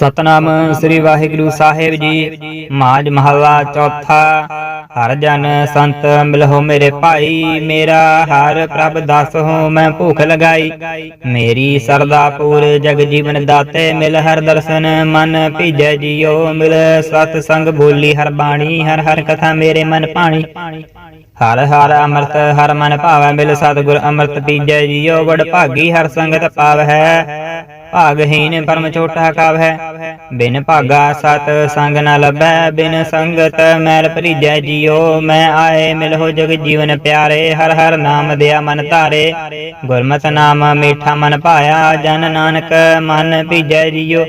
ਸਤਨਾਮ ਸ੍ਰੀ ਵਾਹਿਗੁਰੂ ਸਾਹਿਬ ਜੀ। ਮਾਜ ਮਹੱਲਾ ਚੌਥਾ। ਹਰ ਜਨ ਸੰਤ ਮਿਲਹੁ ਮੇਰੇ ਭਾਈ। ਮੇਰਾ ਹਰ ਪ੍ਰਭ ਦਸ ਹੋ ਮੈਂ ਭੂਖ ਲਗਾਈ। ਮੇਰੀ ਸਰਦਾ ਪੂਰ ਜਗ ਜੀਵਨ ਦਾਤੇ ਮਿਲ ਹਰ ਦਰਸ਼ਨ ਮਨ ਭੀਜੈ ਜੀਓ ਮਿਲ। ਸਤ ਸੰਗ ਬੋਲੀ ਹਰ ਬਾਣੀ ਹਰ ਹਰ ਕਥਾ ਮੇਰੇ ਮਨ ਪਾਣੀ ਹਰ ਹਰ ਅੰਮ੍ਰਿਤ ਹਰ ਮਨ ਭਾਵੈ ਮਿਲ। ਸਤਿਗੁਰ ਅੰਮ੍ਰਿਤ ਪੀਜੈ ਜੀਓ ਵਡ ਭਾਗੀ ਹਰ ਸੰਗਤ ਪਾਵਹਿ ਭਾਗਹੀਨ ਪਰਮ ਛੋਟਾ ਕਾਵ। ਹੈ ਬਿਨ ਭਾਗਾ ਸਤ ਸੰਗ ਨ ਲੱਭੈ, ਬਿਨ ਸੰਗਤ ਮੈਲ ਭਰੀਜੈ ਜੀਓ। ਮੈਂ ਆਏ ਮਿਲਹੁ ਜਗ ਜੀਵਨ ਪਿਆਰੇ, ਹਰ ਹਰ ਨਾਮ ਦਿਆ ਮਨ ਧਾਰੇ। ਗੁਰਮਤਿ ਨਾਮ ਮੀਠਾ ਮਨ ਪਾਇਆ ਜਨ ਨਾਨਕ ਮਨ ਭੀਜੈ ਜੀਓ।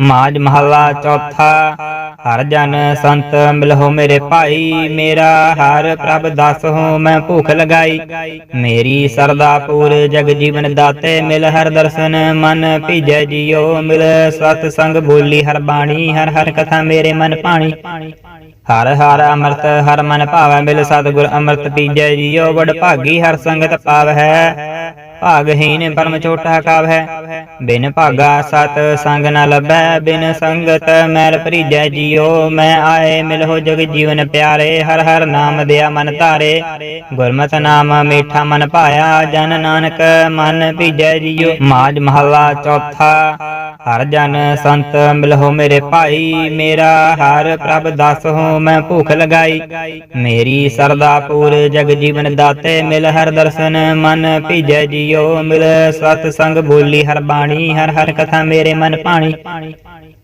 ਮਾਜ ਮਹੱਲਾ ਚੌਥਾ। ਹਰ ਜਨ ਸੰਤ ਮਿਲਹੁ ਮੇਰੇ ਭਾਈ, ਮੇਰਾ ਹਰ ਪ੍ਰਭ ਦਸ ਹੋ ਮੈਂ ਭੂਖ ਲਗਾਈ। ਮੇਰੀ ਸਰਦਾ ਪੂਰ ਜਗ ਜੀਵਨ ਦਾਤੇ ਮਿਲ ਹਰ ਦਰਸ਼ਨ, ਮਨ ਭੀਜੈ ਜੀਓ ਮਿਲ ਸਤ ਸੰਗ ਬੋਲੀ ਹਰ ਬਾਣੀ, ਹਰ ਹਰ ਕਥਾ ਮੇਰੇ ਮਨ ਪਾਣੀ। ਹਰ ਹਰ ਅੰਮ੍ਰਿਤ, ਹਰ ਮਨ ਭਾਵੈ ਮਿਲ ਸਤਿਗੁਰ ਅੰਮ੍ਰਿਤ ਪੀਜੈ ਜੀਓ ਵਡ ਭਾਗੀ ਹਰ ਸੰਗਤ ਪਾਵਹਿ ਭਾਗਹੀਨ ਪਰਮ ਛੋਟਾ ਕਾਵ ਹੈ। ਬਿਨ ਭਾਗਾ ਸਤ ਸੰਗ ਨ ਲੱਭੈ, ਬਿਨ ਸੰਗਤ ਮੈਲ ਭਰੀਜੈ ਜੀਓ। ਮੈਂ ਆਏ ਮਿਲਹੁ ਜਗ ਜੀਵਨ ਪਿਆਰੇ, ਹਰ ਹਰ ਨਾਮ ਦਿਆ ਮਨ ਧਾਰੇ। ਗੁਰਮਤਿ ਨਾਮ ਮੀਠਾ ਮਨ ਪਾਇਆ ਜਨ ਨਾਨਕ ਮਨ ਭੀਜੈ ਜੀਓ। ਮਾਜ ਮਹੱਲਾ ਚੌਥਾ ਹਰ ਜਨ ਸੰਤ ਮਿਲਹੁ ਮੇਰੇ ਭਾਈ, ਮੇਰਾ ਹਰ ਪ੍ਰਭ ਦਸ ਹੋ ਮੈਂ ਭੂਖ ਲਗਾਈ। ਮੇਰੀ ਸਰਦਾ ਪੂਰ ਜਗ ਜੀਵਨ ਦਾਤੇ, ਮਿਲ ਹਰ ਦਰਸ਼ਨ, ਮਨ ਭੀਜੈ ਜੀਓ ਮਿਲ ਸਤ ਸੰਗ ਬੋਲੀ ਹਰ ਬਾਣੀ, ਹਰ ਹਰ ਕਥਾ ਮੇਰੇ ਮਨ ਪਾਣੀ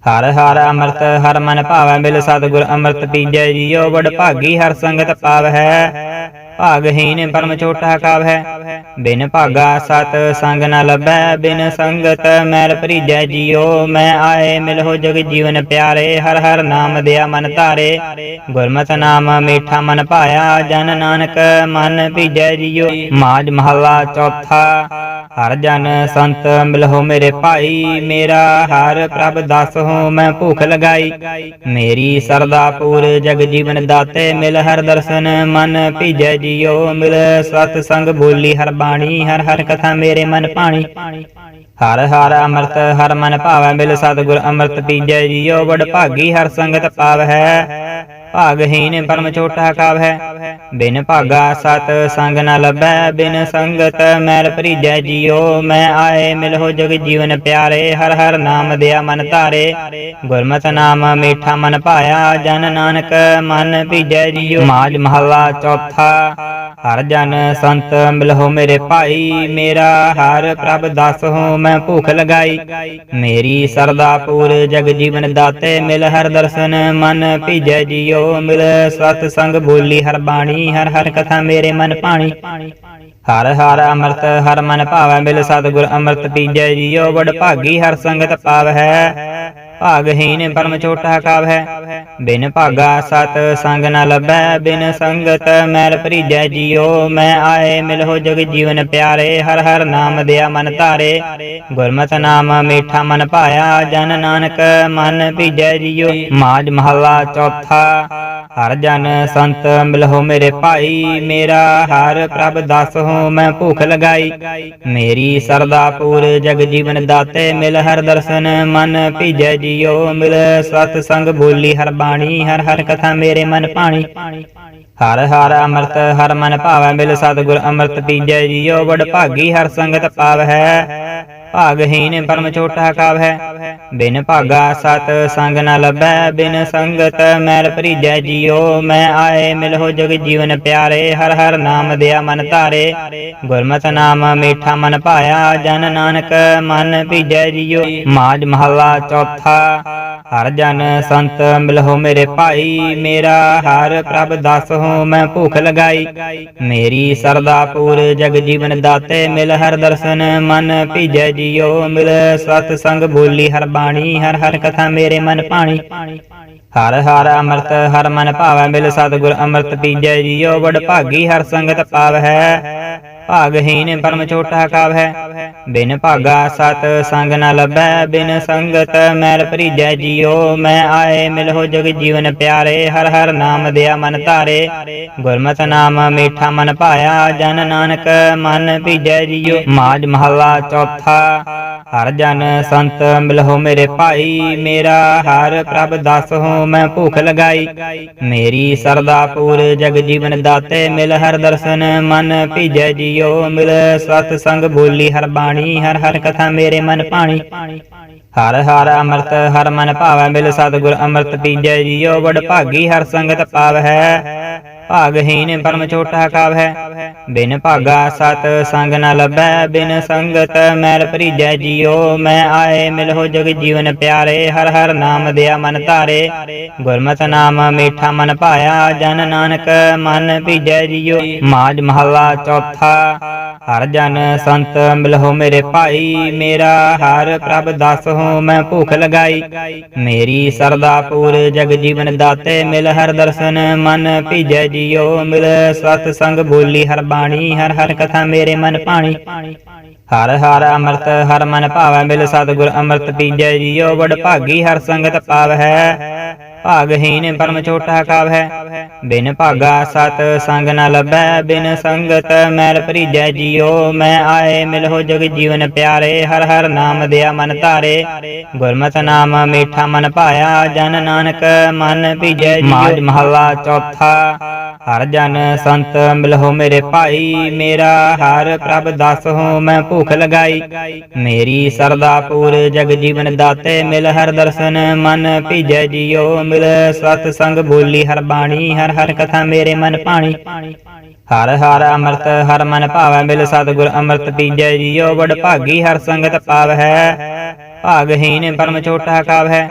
ਹਰ ਹਰ ਅੰਮ੍ਰਿਤ, ਹਰ ਮਨ ਭਾਵੈ, ਮਿਲ ਸਤਿਗੁਰ ਅੰਮ੍ਰਿਤ ਪੀਜੈ ਜੀਓ ਵਡ ਭਾਗੀ ਹਰ ਸੰਗਤ ਪਾਵਹਿ ਭਾਗਹੀਨ ਪਰਮ ਛੋਟਾ ਕਾਵ ਬਿਨ ਭਾਗਾ ਸਤ ਸੰਗ ਨ ਲੱਭੈ, ਬਿਨ ਸੰਗਤ ਮੈਲ ਭਰੀਜੈ ਜੀਓ। ਮੈਂ ਆਏ ਮਿਲਹੁ ਜਗ ਜੀਵਨ ਪਿਆਰੇ, ਹਰ ਹਰ ਨਾਮ ਦਿਆ ਮਨ ਧਾਰੇ। ਗੁਰਮਤਿ ਨਾਮ ਮੀਠਾ ਮਨ ਪਾਇਆ ਜਨ ਨਾਨਕ ਮਨ ਭੀਜੈ ਜੀਓ। ਮਾਜ ਮਹੱਲਾ ਚੌਥਾ ਹਰ ਜਨ ਸੰਤ ਮਿਲਹੁ ਮੇਰੇ ਭਾਈ, ਮੇਰਾ ਹਰ ਪ੍ਰਭ ਦਸ ਹੋ ਮੈਂ ਭੂਖ ਲਗਾਈ। ਮੇਰੀ ਸਰਦਾ ਪੂਰ ਜਗ ਜੀਵਨ ਦਾਤੇ ਮਿਲ ਹਰ ਦਰਸ਼ਨ, ਮਨ ਭੀਜੈ ਜੀਓ ਮਿਲ। ਸਤ ਸੰਗ ਬੋਲੀ ਹਰ ਬਾਣੀ, ਹਰ ਹਰ ਕਥਾ ਮੇਰੇ ਮਨ ਪਾਣੀ। ਹਰ ਹਰ ਅੰਮ੍ਰਿਤ, ਹਰ ਮਨ ਭਾਵੈ ਮਿਲ, ਸਤਿਗੁਰ ਅੰਮ੍ਰਿਤ ਪੀਜੈ ਜੀਓ ਵਡ ਭਾਗੀ ਹਰ ਸੰਗਤ ਪਾਵਹਿ ਭਾਗਹੀਨ ਪਰਮ ਛੋਟਾ ਕਾਵ ਹੈ। ਬਿਨ ਭਾਗਾ ਸਤ ਸੰਗ ਨ ਲੱਭੈ, ਬਿਨ ਸੰਗਤ ਮੈਲ ਭਰੀਜੈ ਜੀਓ। ਮੈਂ ਆਏ ਮਿਲਹੁ ਜਗ ਜੀਵਨ ਪਿਆਰੇ, ਹਰ ਹਰ ਨਾਮ ਦਿਆ ਮਨ ਧਾਰੇ। ਗੁਰਮਤਿ ਨਾਮ ਮੀਠਾ ਮਨ ਪਾਇਆ ਜਨ ਨਾਨਕ ਮਨ ਭੀਜੈ ਜੀਓ। ਮਾਜ ਮਹੱਲਾ ਚੌਥਾ ਹਰ ਜਨ ਸੰਤ ਮਿਲਹੁ ਮੇਰੇ ਭਾਈ, ਮੇਰਾ ਹਰ ਪ੍ਰਭ ਦਸ ਹੋ, ਮੈਂ ਭੂਖ ਲਗਾਈ। ਮੇਰੀ ਸਰਦਾ ਪੂਰ ਜਗ ਜੀਵਨ ਦਾਤੇ, ਮਿਲ ਹਰ ਦਰਸ਼ਨ, ਮਨ ਭੀਜੈ ਜੀਓ ਮਿਲ ਸਤ ਸੰਗ ਬੋਲੀ ਹਰ ਬਾਣੀ, ਹਰ ਹਰ ਕਥਾ ਮੇਰੇ ਮਨ ਪਾਣੀ ਹਰ ਹਰ ਅੰਮ੍ਰਿਤ, ਹਰ ਮਨ ਭਾਵੈ, ਮਿਲ ਸਤਿਗੁਰ ਅੰਮ੍ਰਿਤ ਪੀਜੈ ਜੀਓ ਵਡ ਭਾਗੀ ਹਰ ਸੰਗਤ ਪਾਵਹਿ ਭਾਗਹੀਨ ਪਰਮ ਛੋਟਾ ਕਾਵ ਹੈ। ਬਿਨ ਭਾਗਾ ਸਤ ਸੰਗ ਨ ਲੱਭੈ, ਬਿਨ ਸੰਗਤ ਮੈਲ ਭਰੀਜੈ ਜੀਓ। ਮੈਂ ਆਏ ਮਿਲਹੁ ਜਗ ਜੀਵਨ ਪਿਆਰੇ, ਹਰ ਹਰ ਨਾਮ ਦਿਆ ਮਨ ਧਾਰੇ। ਗੁਰਮਤਿ ਨਾਮ ਮੀਠਾ ਮਨ ਪਾਇਆ ਜਨ ਨਾਨਕ ਮਨ ਭੀਜੈ ਜੀਓ। ਮਾਜ ਮਹੱਲਾ ਚੌਥਾ ਹਰ ਜਨ ਸੰਤ ਮਿਲਹੁ ਮੇਰੇ ਭਾਈ, ਮੇਰਾ ਹਰ ਪ੍ਰਭ ਦਸ ਹੋ ਮੈਂ ਭੂਖ ਲਗਾਈ। ਮੇਰੀ ਸਰਦਾ ਪੂਰ ਜਗ ਜੀਵਨ ਦਾਤੇ ਮਿਲ ਹਰ ਦਰਸ਼ਨ, ਮਨ ਭੀਜੈ ਜੀਓ ਮਿਲ। ਸਤ ਸੰਗ ਬੋਲੀ ਹਰ ਬਾਣੀ, ਹਰ ਹਰ ਕਥਾ ਮੇਰੇ ਮਨ ਪਾਣੀ। ਹਰ ਹਰ ਅੰਮ੍ਰਿਤ, ਹਰ ਮਨ ਭਾਵੈ ਮਿਲ, ਸਤਿਗੁਰ ਅੰਮ੍ਰਿਤ ਪੀਜੈ ਜੀਓ ਵਡ ਭਾਗੀ ਹਰ ਸੰਗਤ ਪਾਵਹਿ। ਭਾਗਹੀਨ ਪਰਮ ਛੋਟਾ ਕਾਵ ਹੈ। ਬਿਨ ਭਾਗਾ ਸਤ ਸੰਗ ਨ ਲੱਭੈ, ਬਿਨ ਸੰਗਤ ਮੈਲ ਭਰੀਜੈ ਜੀਓ। ਮੈਂ ਆਏ ਮਿਲਹੁ ਜਗ ਜੀਵਨ ਪਿਆਰੇ, ਹਰ ਹਰ ਨਾਮ ਦਿਆ ਮਨ ਧਾਰੇ। ਗੁਰਮਤਿ ਨਾਮ ਮੀਠਾ ਮਨ ਪਾਇਆ ਜਨ ਨਾਨਕ ਮਨ ਭੀਜੈ ਜੀਓ। ਮਾਜ ਮਹੱਲਾ ਚੌਥਾ ਹਰ ਜਨ ਸੰਤ ਮਿਲਹੁ ਮੇਰੇ ਭਾਈ, ਮੇਰਾ ਹਰ ਪ੍ਰਭ ਦਸ ਹੋ, ਮੈਂ ਭੂਖ ਲਗਾਈ। ਮੇਰੀ ਸਰਦਾ ਪੂਰ ਜਗ ਜੀਵਨ ਦਾਤੇ, ਮਿਲ ਹਰ ਦਰਸ਼ਨ, ਮਨ ਭੀਜੈ ਜੀਓ ਮਿਲ ਸਤ ਸੰਗ ਬੋਲੀ ਹਰ ਬਾਣੀ, ਹਰ ਹਰ ਕਥਾ ਮੇਰੇ ਮਨ ਪਾਣੀ ਹਰ ਹਰ ਅੰਮ੍ਰਿਤ, ਹਰ ਮਨ ਭਾਵੈ, ਮਿਲ ਸਤਿਗੁਰ ਅੰਮ੍ਰਿਤ ਪੀਜੈ ਜੀਓ ਵਡ ਭਾਗੀ ਹਰ ਸੰਗਤ ਪਾਵਹਿ ਭਾਗਹੀਨ ਪਰਮ ਛੋਟਾ ਕਾਵ। ਹੈ ਬਿਨ ਭਾਗਾ ਸਤ ਸੰਗ ਨ ਲੱਭੈ ਬਿਨ ਸੰਗਤ ਮੈਲ ਭਰੀਜੈ ਜੀਓ। ਮੈਂ ਆਏ ਮਿਲਹੁ ਜਗ ਜੀਵਨ ਪਿਆਰੇ ਹਰ ਹਰ ਨਾਮ ਦਿਆ ਮਨ ਧਾਰੇ। ਗੁਰਮਤਿ ਨਾਮ ਮੀਠਾ ਮਨ ਪਾਇਆ ਜਨ ਨਾਨਕ ਮਨ ਭੀਜੈ ਜੀਓ। ਮਾਜ ਮਹੱਲਾ ਚੌਥਾ। ਹਰ ਜਨ ਸੰਤ ਮਿਲਹੁ ਮੇਰੇ ਭਾਈ, ਮੇਰਾ ਹਰ ਪ੍ਰਭ ਦਸ ਹੋ, ਮੈਂ ਭੂਖ ਲਗਾਈ। ਮੇਰੀ ਸਰਦਾ ਪੂਰ ਜਗ ਜੀਵਨ ਦਾਤੇ, ਮਿਲ ਹਰ ਦਰਸ਼ਨ, ਮਨ ਭੀਜੈ ਜੀਓ ਮਿਲ ਸਤ ਸੰਗ ਬੋਲੀ ਹਰ ਬਾਣੀ, ਹਰ ਹਰ ਕਥਾ ਮੇਰੇ ਮਨ ਪਾਣੀ ਹਰ ਹਰ ਅੰਮ੍ਰਿਤ, ਹਰ ਮਨ ਭਾਵੈ, ਮਿਲ ਸਤਿਗੁਰ ਅੰਮ੍ਰਿਤ ਪੀਜੈ ਜੀਓ ਵਡ ਭਾਗੀ ਹਰ ਸੰਗਤ ਪਾਵਹਿ ਭਾਗਹੀਨ ਪਰਮ ਛੋਟਾ ਕਾਵਹਿ ਬਿਨ ਭਾਗਾ ਸਤ ਸੰਗ ਨ ਲੱਭੈ, ਬਿਨ ਸੰਗਤ ਮੈਲ ਭਰੀਜੈ ਜੀਓ। ਮੈਂ ਆਏ ਮਿਲਹੁ ਜਗ ਜੀਵਨ ਪਿਆਰੇ, ਹਰ ਹਰ ਨਾਮ ਦਿਆ ਮਨ ਧਾਰੇ। ਗੁਰਮਤਿ ਨਾਮ ਮੀਠਾ ਮਨ ਪਾਇਆ ਜਨ ਨਾਨਕ ਮਨ ਭੀਜੈ ਜੀਓ। ਮਾਜ ਮਹੱਲਾ ਚੌਥਾ ਹਰ ਜਨ ਸੰਤ ਮਿਲਹੁ ਮੇਰੇ ਭਾਈ, ਮੇਰਾ ਹਰ ਪ੍ਰਭ ਦਸ ਹੋ ਮੈਂ ਭੂਖ ਲਗਾਈ। ਮੇਰੀ ਸਰਦਾ ਪੂਰ ਜਗ ਜੀਵਨ ਦਾਤੇ, ਮਿਲ ਹਰ ਦਰਸ਼ਨ, ਮਨ ਭੀਜੈ ਜੀਓ ਮਿਲ ਸਤ ਸੰਗ ਬੋਲੀ ਹਰ ਬਾਣੀ, ਹਰ ਹਰ ਕਥਾ ਮੇਰੇ ਮਨ ਪਾਣੀ। ਹਰ ਹਰ ਅੰਮ੍ਰਿਤ, ਹਰ ਮਨ ਭਾਵੈ, ਮਿਲ ਸਤਿਗੁਰ ਅੰਮ੍ਰਿਤ ਪੀਜੈ ਜੀਓ ਵਡ ਭਾਗੀ ਹਰ ਸੰਗਤ ਪਾਵਹਿ। ਭਾਗਹੀਨ ਪਰਮ ਛੋਟਾ ਕਾਵਹਿ ਬਿਨ ਭਾਗਾ ਸਤ ਸੰਗ ਨ ਲੱਭੈ, ਬਿਨ ਸੰਗਤ ਮੈਲ ਭਰੀਜੈ ਜੀਓ। ਮੈਂ ਆਏ ਮਿਲਹੁ ਜਗ ਜੀਵਨ ਪਿਆਰੇ, ਹਰ ਹਰ ਨਾਮ ਦਿਆ ਮਨ ਧਾਰੇ। ਗੁਰਮਤਿ ਨਾਮ ਮੀਠਾ ਮਨ ਪਾਇਆ ਜਨ ਨਾਨਕ ਮਨ ਭੀਜੈ ਮਾਜ ਮਹੱਲਾ ਚੌਥਾ। ਹਰ ਜਨ ਸੰਤ ਮਿਲਹੁ ਮੇਰੇ ਭਾਈ, ਮੇਰਾ ਹਰ ਪ੍ਰਭ ਦਸ ਹੋ ਮੈਂ ਭੂਖ ਲਗਾਈ। ਮੇਰੀ ਸਰਦਾ ਪੂਰ ਜਗ ਜੀਵਨ ਦਾਤੇ ਮਿਲ ਹਰ ਦਰਸ਼ਨ, ਮਨ ਭੀਜੈ ਜੀਓ ਮਿਲ। ਸਤ ਸੰਗ ਬੋਲੀ ਹਰ ਬਾਣੀ, ਹਰ ਹਰ ਕਥਾ ਮੇਰੇ ਮਨ ਪਾਣੀ। ਹਰ ਹਰ ਅੰਮ੍ਰਿਤ, ਹਰ ਮਨ ਭਾਵੈ ਮਿਲ ਸਤਿਗੁਰ ਅੰਮ੍ਰਿਤ ਪੀਜੈ ਜੀਓ, ਵਡ ਭਾਗੀ ਹਰ ਸੰਗਤ ਪਾਵਹਿ। ਭਾਗਹੀਨ ਪਰਮ ਛੋਟਾ ਕਾਵਹਿ।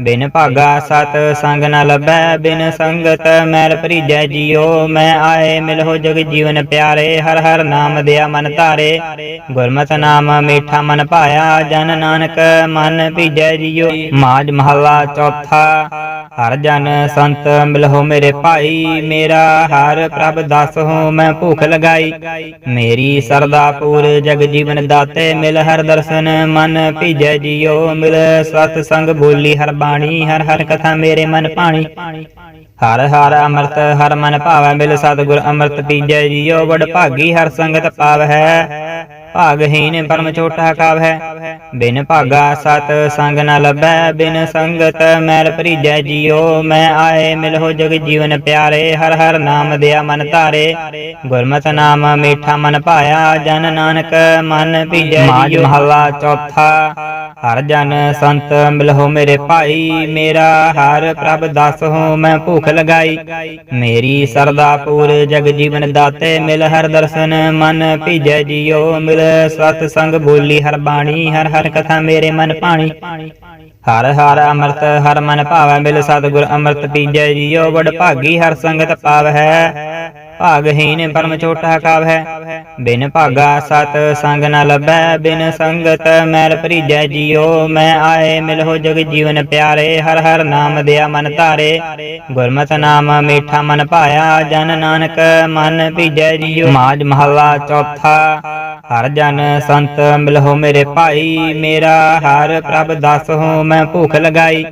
ਬਿਨ ਭਾਗਾ ਸਤ ਸੰਗ ਨ ਲੱਭੈ, ਬਿਨ ਸੰਗਤ ਮੈਲ ਭਰੀਜੈ ਜੀਓ। ਮੈਂ ਆਏ ਮਿਲਹੁ ਜਗ ਜੀਵਨ ਪਿਆਰੇ, ਹਰ ਹਰ ਨਾਮ ਦਿਆ ਮਨ ਧਾਰੇ। ਗੁਰਮਤਿ ਨਾਮ ਮੀਠਾ ਮਨ ਪਾਇਆ ਜਨ ਨਾਨਕ ਮਨ ਭੀਜੈ ਜੀਓ। ਮਾਜ ਮਹੱਲਾ ਚੌਥਾ। ਹਰ ਜਨ ਸੰਤ ਮਿਲਹੁ ਮੇਰੇ ਭਾਈ, ਮੇਰਾ ਹਰ ਪ੍ਰਭ ਦਸ ਹੋ, ਮੈਂ ਭੂਖ ਲਗਾਈ। ਮੇਰੀ ਸਰਦਾ ਪੂਰ ਜਗ ਜੀਵਨ ਦਾਤੇ, ਮਿਲ ਹਰ ਦਰਸ਼ਨ, ਮਨ ਭੀਜੈ ਜੀਓ ਮਿਲ ਸਤ ਸੰਗ ਬੋਲੀ ਹਰ ਬਾਣੀ, ਹਰ ਹਰ ਕਥਾ ਮੇਰੇ ਮਨ ਪਾਣੀ ਹਰ ਹਰ ਅੰਮ੍ਰਿਤ, ਹਰ ਮਨ ਭਾਵੈ, ਮਿਲ ਸਤਿਗੁਰ ਅੰਮ੍ਰਿਤ ਪੀਜੈ ਜੀਓ ਵਡ ਭਾਗੀ ਹਰ ਸੰਗਤ ਪਾਵਹਿ ਭਾਗਹੀਨ ਪਰਮ ਛੋਟਾ ਕਾਵਹਿ ਬਿਨ ਭਾਗਾ ਸਤ ਸੰਗ ਨ ਲੱਭੈ ਬਿਨ ਸੰਗਤ ਮੈਲ ਭਰੀਜੈ ਜੀਓ। ਮੈਂ ਆਏ ਮਿਲਹੁ ਜਗ ਜੀਵਨ ਪਿਆਰੇ ਹਰ ਹਰ ਨਾਮ ਦਿਆ ਮਨ ਧਾਰੇ। ਗੁਰਮਤਿ ਨਾਮ ਮੀਠਾ ਮਨ ਪਾਇਆ ਜਨ ਨਾਨਕ ਮਨ ਭੀਜੈ ਮਾਜ ਮਹੱਲਾ ਚੌਥਾ। ਹਰ ਜਨ ਸੰਤ ਮਿਲਹੁ ਮੇਰੇ ਭਾਈ, ਮੇਰਾ ਹਰ ਪ੍ਰਭ ਦਸ ਹੋ ਮੈਂ ਭੂਖ ਲਗਾਈ। ਮੇਰੀ ਸਰਦਾ ਪੂਰ ਜਗ ਜੀਵਨ ਦਾਤੇ ਮਿਲ ਹਰ ਦਰਸ਼ਨ, ਮਨ ਭੀਜੈ ਜੀਓ ਮਿਲ ਸਤ ਸੰਗ ਬੋਲੀ ਹਰ ਬਾਣੀ, ਹਰ ਹਰ ਕਥਾ ਮੇਰੇ ਮਨ ਪਾਣੀ। ਹਰ ਹਰ ਅੰਮ੍ਰਿਤ, ਹਰ ਮਨ ਭਾਵੈ, ਮਿਲ ਸਤਿਗੁਰ ਅੰਮ੍ਰਿਤ ਪੀਜੈ ਜੀਓ ਵਡ ਭਾਗੀ ਹਰ ਸੰਗਤ ਪਾਵਹਿ ਭਾਗਹੀਨ ਪਰਮ ਛੋਟਾ ਕਾਵਹਿ ਬਿਨ ਭਾਗਾ ਸਤ ਸੰਗ ਨ ਲੱਭੈ, ਬਿਨ ਸੰਗਤ ਮੈਲ ਭਰੀਜੈ ਜੀਓ। ਮੈਂ ਆਏ ਮਿਲਹੁ ਜਗ ਜੀਵਨ ਪਿਆਰੇ, ਹਰ ਹਰ ਨਾਮ ਦਿਆ ਮਨ ਧਾਰੇ। ਗੁਰਮਤਿ ਨਾਮ ਮੀਠਾ ਮਨ ਪਾਇਆ ਜਨ ਨਾਨਕ ਮਨ ਭੀਜੈ ਜੀਓ। ਮਾਜ ਮਹੱਲਾ ਚੌਥਾ ਹਰ ਜਨ ਸੰਤ ਮਿਲਹੁ ਮੇਰੇ ਭਾਈ, ਮੇਰਾ ਹਰ ਪ੍ਰਭ ਦਸ ਹੋ ਮੈਂ ਭੂਖ ਲਗਾਈ।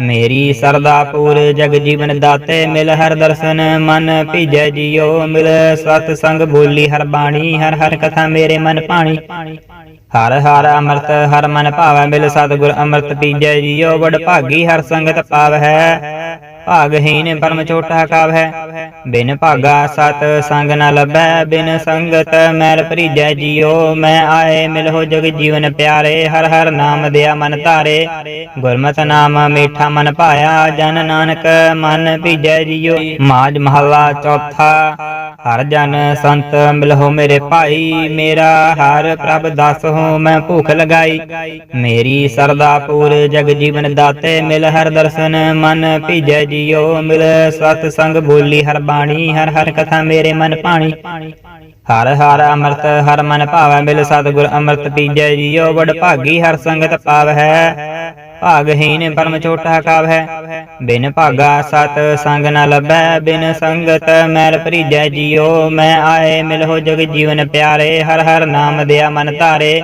ਮੇਰੀ ਸਰਦਾ ਪੂਰ ਜਗ ਜੀਵਨ ਦਾਤੇ, ਮਿਲ ਹਰ ਦਰਸ਼ਨ, ਮਨ ਭੀਜੈ ਜੀਓ ਮਿਲ ਸਤ ਸੰਗ ਬੋਲੀ ਹਰ ਬਾਣੀ, ਹਰ ਹਰ ਕਥਾ ਮੇਰੇ ਮਨ ਪਾਣੀ। ਹਰ ਹਰ ਅੰਮ੍ਰਿਤ, ਹਰ ਮਨ ਭਾਵੈ, ਮਿਲ ਸਤਿਗੁਰ ਅੰਮ੍ਰਿਤ ਪੀਜੈ ਜੀਓ ਵਡ ਭਾਗੀ ਹਰ ਸੰਗਤ ਪਾਵਹਿ ਭਾਗਹੀਨ ਪਰਮ ਛੋਟਾ ਕਾਵਹਿ ਬਿਨ ਭਾਗਾ ਸਤ ਸੰਗ ਨ ਲੱਭੈ, ਬਿਨ ਸੰਗਤ ਮੈਲ ਭਰੀਜੈ ਜੀਓ। ਮੈਂ ਆਏ ਮਿਲਹੁ ਜਗ ਜੀਵਨ ਪਿਆਰੇ, ਹਰ ਹਰ ਨਾਮ ਦਿਆ ਮਨ ਧਾਰੇ। ਗੁਰਮਤਿ ਨਾਮ ਮੀਠਾ ਮਨ ਪਾਇਆ ਜਨ ਨਾਨਕ ਮਨ ਭੀਜੈ ਜੀਓ। ਮਾਜ ਮਹੱਲਾ ਚੌਥਾ ਹਰ ਜਨ ਸੰਤ ਮਿਲਹੁ ਮੇਰੇ ਭਾਈ, ਮੇਰਾ ਹਰ ਪ੍ਰਭ ਦਸ ਹੋ ਮੈਂ ਭੂਖ ਲਗਾਈ। ਮੇਰੀ ਸਰਦਾ ਪੂਰ ਜਗ ਜੀਵਨ ਦਾਤੇ, ਮਿਲ ਹਰ ਦਰਸ਼ਨ, ਮਨ ਭੀਜੈ ਜੀਓ ਮਿਲ ਸਤ ਸੰਗ ਬੋਲੀ ਹਰ ਬਾਣੀ, ਹਰ ਹਰ ਕਥਾ ਮੇਰੇ ਮਨ ਪਾਣੀ। ਹਰ ਹਰ ਅੰਮ੍ਰਿਤ, ਹਰ ਮਨ ਭਾਵੈ, ਮਿਲ ਸਤਿਗੁਰ ਅੰਮ੍ਰਿਤ ਪੀਜੈ ਜੀਓ ਵਡ ਭਾਗੀ ਹਰ ਸੰਗਤ ਪਾਵਹਿ ਭਾਗਹੀਨ ਪਰਮ ਛੋਟਾ ਕਾਵਹਿ ਬਿਨ ਭਾਗਾ ਸਤ ਸੰਗ ਨ ਲੱਭੈ, ਬਿਨ ਸੰਗਤ ਮੈਲ ਭਰੀਜੈ ਜੀਓ। ਮੈਂ ਆਏ ਮਿਲਹੁ ਜਗ ਜੀਵਨ ਪਿਆਰੇ, ਹਰ ਹਰ ਨਾਮ ਦਿਆ ਮਨ ਧਾਰੇ।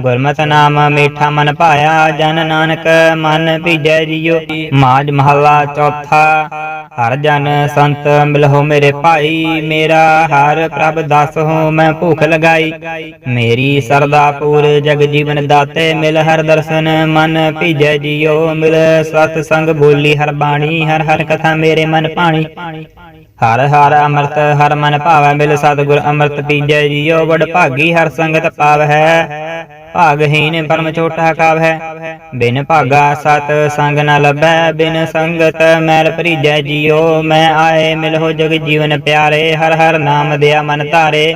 ਗੁਰਮਤਿ ਨਾਮ ਮੀਠਾ ਮਨ ਪਾਇਆ ਜਨ ਨਾਨਕ ਮਨ ਭੀਜੈ ਜੀਓ। ਮਾਜ ਮਹੱਲਾ ਚੌਥਾ ਹਰ ਜਨ ਸੰਤ ਮਿਲਹੁ ਮੇਰੇ ਭਾਈ, ਮੇਰਾ ਹਰ ਪ੍ਰਭ ਦਸ ਹੋ ਮੈਂ ਭੂਖ ਲਗਾਈ। ਮੇਰੀ ਸਰਦਾ ਪੂਰ ਜਗ ਜੀਵਨ ਦਾਤੇ ਮਿਲ ਹਰ ਦਰਸ਼ਨ, ਮਨ ਭੀਜੈ ਜੀਓ ਮਿਲ। ਸਤ ਸੰਗ ਬੋਲੀ ਹਰ ਬਾਣੀ, ਹਰ ਹਰ ਕਥਾ ਮੇਰੇ ਮਨ ਪਾਣੀ। ਹਰ ਹਰ ਅੰਮ੍ਰਿਤ, ਹਰ ਮਨ ਭਾਵੈ ਮਿਲ, ਸਤਿਗੁਰ ਅੰਮ੍ਰਿਤ ਪੀਜੈ ਜੀਓ ਵਡ ਭਾਗੀ ਹਰ ਸੰਗਤ ਪਾਵ। ਹੈ ਭਾਗਹੀਨ ਪਰਮ ਛੋਟਾ ਕਾਵ ਹੈ। ਬਿਨ ਭਾਗਾ ਸਤ ਸੰਗ ਨ ਲੱਭੈ, ਬਿਨ ਸੰਗਤ ਮੈਲ ਭਰੀਜੈ ਜੀਓ। ਮੈਂ ਆਏ ਮਿਲਹੁ ਜਗ ਜੀਵਨ ਪਿਆਰੇ, ਹਰ ਹਰ ਨਾਮ ਦਿਆ ਮਨ ਧਾਰੇ।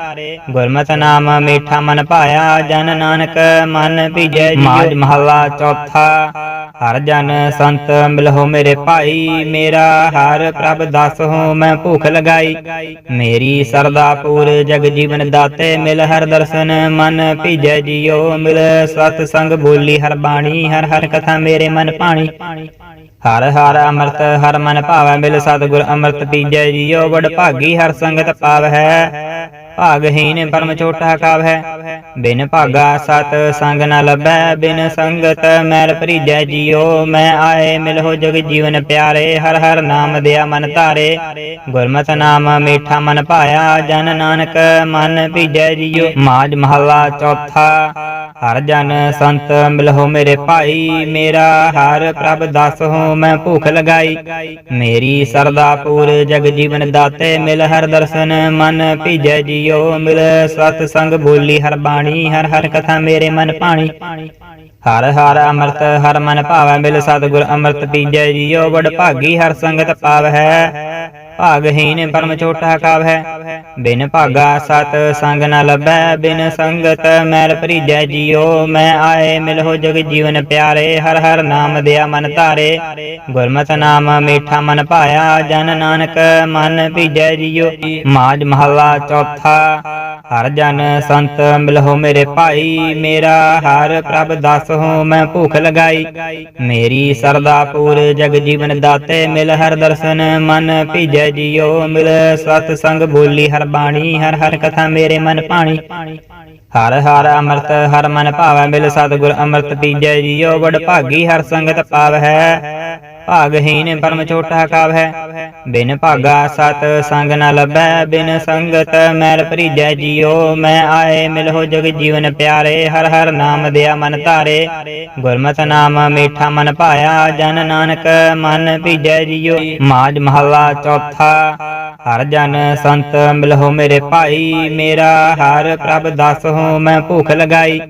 ਗੁਰਮਤਿ ਨਾਮ ਮੀਠਾ ਮਨ ਪਾਇਆ ਜਨ ਨਾਨਕ ਮਨ ਭੀਜੈ ਜੀਓ। ਮਾਜ ਮਹੱਲਾ ਚੌਥਾ। ਹਰ ਜਨ ਸੰਤ ਮਿਲਹੁ ਮੇਰੇ ਭਾਈ, ਮੇਰਾ ਹਰ ਪ੍ਰਭ ਦਸ ਹੋ ਮੈਂ ਭੂਖ ਲਗਾਈ। ਮੇਰੀ ਸਰਦਾ ਪੂਰ ਜਗ ਜੀਵਨ ਦਾਤੇ, ਮਿਲ ਹਰ ਦਰਸ਼ਨ, ਮਨ ਭੀਜੈ ਜੀਓ ਮਿਲ ਸਤ ਸੰਗ ਬੋਲੀ ਹਰ ਬਾਣੀ, ਹਰ ਹਰ ਕਥਾ ਮੇਰੇ ਮਨ ਪਾਣੀ। ਹਰ ਹਰ ਅੰਮ੍ਰਿਤ, ਹਰ ਮਨ ਭਾਵੈ, ਮਿਲ ਸਤਿਗੁਰ ਅੰਮ੍ਰਿਤ ਪੀਜੈ ਜੀਓ ਵਡ ਭਾਗੀ ਹਰ ਸੰਗਤ ਪਾਵ। ਹੈ ਭਾਗਹੀਨ ਪਰਮ ਛੋਟਾ ਕਾਵ ਹੈ। ਬਿਨ ਭਾਗਾ ਸਤ ਸੰਗ ਨ ਲੱਭੈ, ਬਿਨ ਸੰਗਤ ਮੈਲ ਭਰੀਜੈ ਜੀਓ। ਮੈਂ ਆਏ ਮਿਲਹੁ ਜਗ ਜੀਵਨ ਪਿਆਰੇ, ਹਰ ਹਰ ਨਾਮ ਦਿਆ ਮਨ ਧਾਰੇ। ਗੁਰਮਤਿ ਨਾਮ ਮੀਠਾ ਮਨ ਪਾਇਆ ਜਨ ਨਾਨਕ ਮਨ ਭੀਜੈ ਜੀਓ। ਮਾਜ ਮਹੱਲਾ ਚੌਥਾ ਹਰ ਜਨ ਸੰਤ ਮਿਲਹੁ ਮੇਰੇ ਭਾਈ, ਮੇਰਾ ਹਰ ਪ੍ਰਭ ਦਸ ਹੋ ਮੈਂ ਭੂਖ ਲਗਾਈ। ਮੇਰੀ ਸਰਦਾ ਪੂਰ ਜਗ ਜੀਵਨ ਦਾਤੇ ਮਿਲ, ਹਰ ਦਰਸ਼ਨ ਮਨ ਭੀਜੈ ਜੀਓ ਮਿਲ ਸਤ ਸੰਗ ਬੋਲੀ ਹਰ ਬਾਣੀ, ਹਰ ਹਰ ਕਥਾ ਮੇਰੇ ਮਨ ਪਾਣੀ। ਹਰ ਹਰ ਅੰਮ੍ਰਿਤ, ਹਰ ਮਨ ਭਾਵੈ, ਮਿਲ ਸਤਿਗੁਰ ਅੰਮ੍ਰਿਤ ਪੀਜੈ ਜੀਓ ਵਡ ਭਾਗੀ ਹਰ ਸੰਗਤ ਪਾਵ ਹੈ ਭਾਗਹੀਨ ਪਰਮ ਛੋਟਾ ਕਾਵ ਹੈ। ਬਿਨ ਭਾਗਾ ਸਤ ਸੰਗ ਨ ਲੱਭੈ, ਬਿਨ ਸੰਗਤ ਮੈਲ ਭਰੀਜੈ ਜੀਓ। ਮੈਂ ਆਏ ਮਿਲਹੁ ਜਗ ਜੀਵਨ ਪਿਆਰੇ, ਹਰ ਹਰ ਨਾਮ ਦਿਆ ਮਨ ਧਾਰੇ। ਗੁਰਮਤਿ ਨਾਮ ਮੀਠਾ ਮਨ ਪਾਇਆ ਜਨ ਨਾਨਕ ਮਨ ਭੀਜੈ ਜੀਓ। ਮਾਜ ਮਹੱਲਾ ਚੌਥਾ ਹਰ ਜਨ ਸੰਤ ਮਿਲਹੁ ਮੇਰੇ ਭਾਈ, ਮੇਰਾ ਹਰ ਪ੍ਰਭ ਦਸ ਹੋ ਮੈਂ ਭੂਖ ਲਗਾਈ। ਮੇਰੀ ਸਰਦਾ ਪੂਰ ਜਗ ਜੀਵਨ ਦਾਤੇ, ਮਿਲ ਹਰ ਦਰਸ਼ਨ, ਮਨ ਭੀਜੈ ਜੀਓ ਮਿਲ ਸਤ ਸੰਗ ਬੋਲੀ ਹਰ ਬਾਣੀ, ਹਰ ਹਰ ਕਥਾ ਮੇਰੇ ਮਨ ਪਾਣੀ। ਹਰ ਹਰ ਅੰਮ੍ਰਿਤ, ਹਰ ਮਨ ਭਾਵੈ, ਮਿਲ ਸਤਿਗੁਰ ਅੰਮ੍ਰਿਤ ਪੀਜੈ ਜੀਓ ਵਡ ਭਾਗੀ ਹਰ ਸੰਗਤ ਪਾਵ। ਹੈ ਭਾਗਹੀਨ ਪਰਮ ਛੋਟਾ ਕਾਵ ਹੈ। ਬਿਨ ਭਾਗਾ ਸਤ ਸੰਗ ਨ ਲੱਭੈ, ਬਿਨ ਸੰਗਤ ਮੈਲ ਭਰੀਜੈ ਜੀਓ। ਮੈਂ ਆਏ ਮਿਲਹੁ ਜਗ ਜੀਵਨ ਪਿਆਰੇ, ਹਰ ਹਰ ਨਾਮ ਦਿਆ ਮਨ ਧਾਰੇ। ਗੁਰਮਤਿ ਨਾਮ ਮੀਠਾ ਮਨ ਪਾਇਆ ਜਨ ਨਾਨਕ ਮਨ ਭੀਜੈ ਜੀਓ। ਮਾਜ ਮਹੱਲਾ ਚੌਥਾ ਹਰ ਜਨ ਸੰਤ ਮਿਲਹੁ ਮੇਰੇ ਭਾਈ, ਮੇਰਾ ਹਰ ਪ੍ਰਭ ਦਸ ਹੋ ਮੈਂ ਭੂਖ ਲਗਾਈ।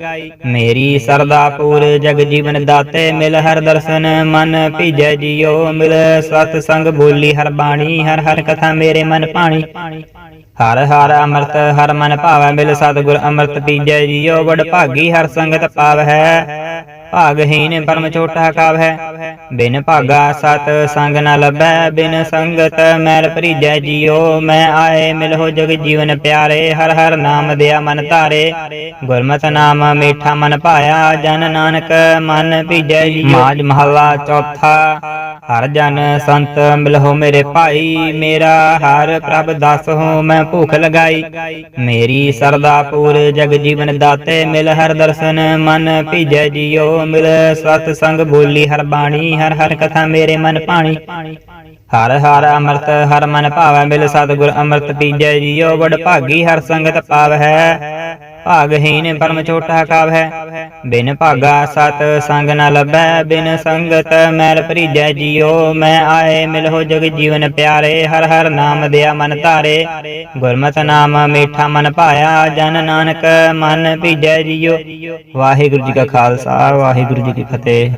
ਮੇਰੀ ਸਰਦਾ ਪੂਰ ਜਗ ਜੀਵਨ ਦਾਤੇ, ਮਿਲ ਹਰ ਦਰਸ਼ਨ, ਮਨ ਭੀਜੈ ਜੀਓ ਮਿਲ ਸਤ ਸੰਗ ਬੋਲੀ ਹਰ ਬਾਣੀ, ਹਰ ਹਰ ਕਥਾ ਮੇਰੇ ਮਨ ਪਾਣੀ। ਹਰ ਹਰ ਅੰਮ੍ਰਿਤ, ਹਰ ਮਨ ਭਾਵੈ, ਮਿਲ ਸਤਿਗੁਰ ਅੰਮ੍ਰਿਤ ਪੀਜੈ ਜੀਓ ਵਡ ਭਾਗੀ ਹਰ ਸੰਗਤ ਪਾਵ। ਹੈ ਭਾਗਹੀਨ ਪਰਮ ਛੋਟਾ ਕਾਵ ਹੈ। ਬਿਨ ਭਾਗਾ ਸਤ ਸੰਗ ਨ ਲੱਭੈ ਬਿਨ ਸੰਗਤ ਮੈਲ ਭਰੀਜੈ ਜੀਓ। ਮੈਂ ਆਏ ਮਿਲਹੁ ਜਗ ਜੀਵਨ ਪਿਆਰੇ ਹਰ ਹਰ ਨਾਮ ਦਿਆ ਮਨ ਧਾਰੇ। ਗੁਰਮਤਿ ਨਾਮ ਮੀਠਾ ਮਨ ਪਾਇਆ ਜਨ ਨਾਨਕ ਮਨ ਭੀਜੈ ਜੀਓ। ਮਾਜ ਮਹੱਲਾ ਚੌਥਾ ਹਰ ਜਨ ਸੰਤ ਮਿਲਹੁ ਮੇਰੇ ਭਾਈ, ਮੇਰਾ ਹਰ ਪ੍ਰਭ ਦਸ ਹੋ ਮੈਂ ਭੂਖ ਲਗਾਈ। ਮੇਰੀ ਸਰਦਾ ਪੂਰ ਜਗ ਜੀਵਨ ਦਾਤੇ, ਮਿਲ ਹਰ ਦਰਸ਼ਨ, ਮਨ ਭੀਜੈ ਜੀਓ ਮਿਲ ਸਤ ਸੰਗ ਬੋਲੀ ਹਰ ਬਾਣੀ, ਹਰ ਹਰ ਕਥਾ ਮੇਰੇ ਮਨ ਪਾਣੀ। ਹਰ ਹਰ ਅੰਮ੍ਰਿਤ, ਹਰ ਮਨ ਭਾਵੈ, ਮਿਲ ਸਤਿਗੁਰ ਅੰਮ੍ਰਿਤ ਪੀਜੈ ਜੀਓ ਵਡ ਭਾਗੀ ਹਰ ਸੰਗਤ ਪਾਵ। ਹੈ ਭਾਗਹੀਨ ਪਰਮ ਛੋਟਾ ਕਾਵ। ਹੈ ਬਿਨ ਭਾਗਾ ਸਤ ਸੰਗ ਨ ਲੱਭੈ ਬਿਨ ਸੰਗਤ ਮੈਲ ਭਰੀਜੈ ਜੀਓ। ਮੈਂ ਆਏ ਮਿਲਹੁ ਜਗ ਜੀਵਨ ਪਿਆਰੇ ਹਰ ਹਰ ਨਾਮ ਦਿਆ ਮਨ ਧਾਰੇ। ਗੁਰਮਤਿ ਨਾਮ ਮੀਠਾ ਮਨ ਪਾਇਆ ਜਨ ਨਾਨਕ ਮਨ ਭੀਜੈ ਜੀਓ। ਵਾਹਿਗੁਰੂ ਜੀ ਕਾ ਖਾਲਸਾ ਵਾਹਿਗੁਰੂ ਜੀ ਕੀ ਫਤਿਹ।